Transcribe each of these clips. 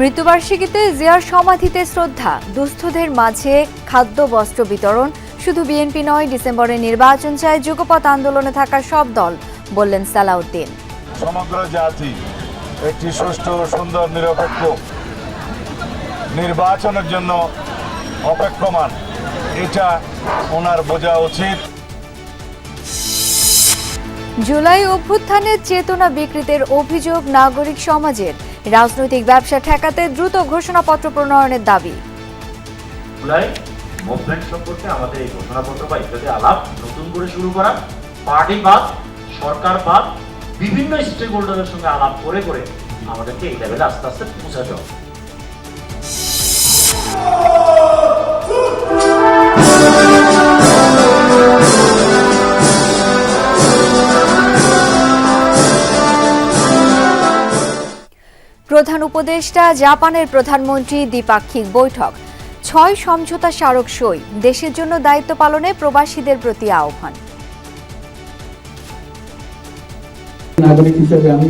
মৃত্যুবার্ষিকীতে জিয়ার সমাধিতে শ্রদ্ধা। দুস্থদের মাঝে খাদ্য বস্ত্র বিতরণ। শুধু বিএনপি নয় ডিসেম্বরে নির্বাচন চায় যুগপথ আন্দোলনে থাকা সব দল বললেন সালাউদ্দিন। সমগ্র জাতি একটি সুষ্ঠু সুন্দর নিরপেক্ষ নির্বাচনের জন্য অপেক্ষমান। এটা ওনার বোঝা উচিত। জুলাই অভ্যুত্থানের চেতনা বিকৃতের অভিযোগ নাগরিক সমাজের। রাজনৈতিক ব্যবসা ঠেকাতে দ্রুত ঘোষণাপত্র প্রণয়নের দাবি। মুভমেন্ট সম্পর্কে আমাদের এই ঘোষণাপত্র বা ইত্যাদি আলাপ নতুন করে শুরু করা পার্টি বাদ, সরকার বাদ, বিভিন্ন স্টেক হোল্ডারের সঙ্গে আলাপ করে করে আমাদেরকে এই লেভেলে আস্তে আস্তে পৌঁছাতে হবে। প্রধান উপদেষ্টা, জাপানের প্রধানমন্ত্রী দ্বিপাক্ষিক বৈঠক। ছয় সমঝোতা স্মারক সই, দেশের জন্য দায়িত্ব পালনে প্রবাসীদের প্রতি আহ্বান। নাগরিক হিসেবে আমি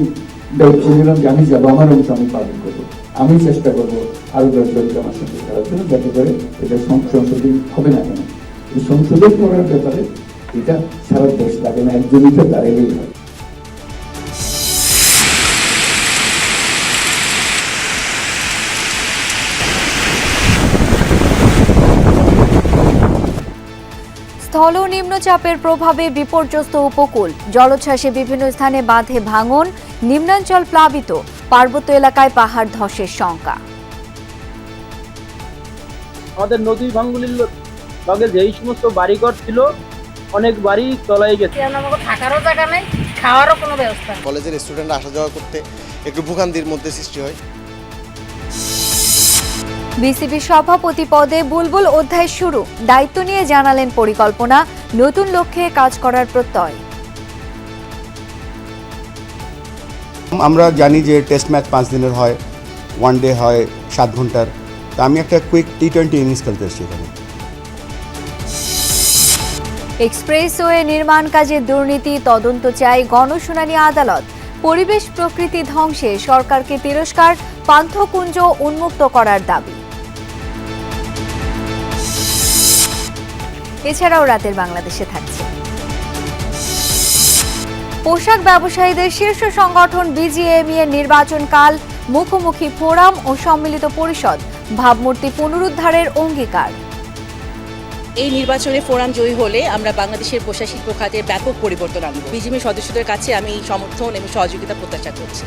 দায়িত্ব যে আমি যাব, আমার অংশ আমি পালন করব। আমি চেষ্টা করব আরও দশজনকে আমার সঙ্গে করার জন্য, যাতে করে এটা সংশোধন হবে না কেন? সংশোধন করার ব্যাপারে এটা সারা দেশ লাগে না, একজনই তো দাঁড়ালেই হয় স্থল নিম্নচাপের প্রভাবে বিপর্যস্ত উপকূল। জলোচ্ছ্বাসে বিভিন্ন স্থানে বাঁধে ভাঙন নিম্নাঞ্চল প্লাবিত পার্বত্য এলাকায় পাহাড় ধসের শঙ্কা। আমাদের নদী ভাঙ্গুলির লগে যেই সমস্ত বাড়িঘর ছিল অনেক বাড়ি তলায় গেছে। থাকারও জায়গা নেই খাওয়ারও কোনো ব্যবস্থা কলেজের স্টুডেন্ট আসা যাওয়া করতে একটু ভোগান্তির মধ্যে সৃষ্টি হয়। বিসিবি সভাপতি পদে বুলবুল অধ্যায় শুরু। দায়িত্ব নিয়ে জানালেন পরিকল্পনা নতুন লক্ষ্যে কাজ করার প্রত্যয়। আমরা জানি যে টেস্ট ম্যাচ পাঁচ দিনের হয় ওয়ান ডে হয় সাত ঘণ্টার। তা আমি একটা কুইক টি টোয়েন্টি ইনিংস খেলতে এসেছি এখানে। এক্সপ্রেসওয়ে নির্মাণ কাজে দুর্নীতি তদন্ত চাই গণশুনানি আদালত। পরিবেশ প্রকৃতি ধ্বংসে সরকারকে তিরস্কার পান্থকুঞ্জ উন্মুক্ত করার দাবি। এছাড়াও রাতের বাংলাদেশে থাকছে। পোশাক ব্যবসায়ীদের শীর্ষ সংগঠন বিজিএমই এর নির্বাচনকাল মুখোমুখি ফোরাম ও সম্মিলিত পরিষদ ভাবমূর্তি পুনরুদ্ধারের অঙ্গীকার। এই নির্বাচনে ফোরাম জয়ী হলে আমরা বাংলাদেশের পোশাক শিল্প খাতে ব্যাপক পরিবর্তন আনব। বিজিএমের সদস্যদের কাছে আমি সমর্থন এবং সহযোগিতা প্রত্যাশা করছি।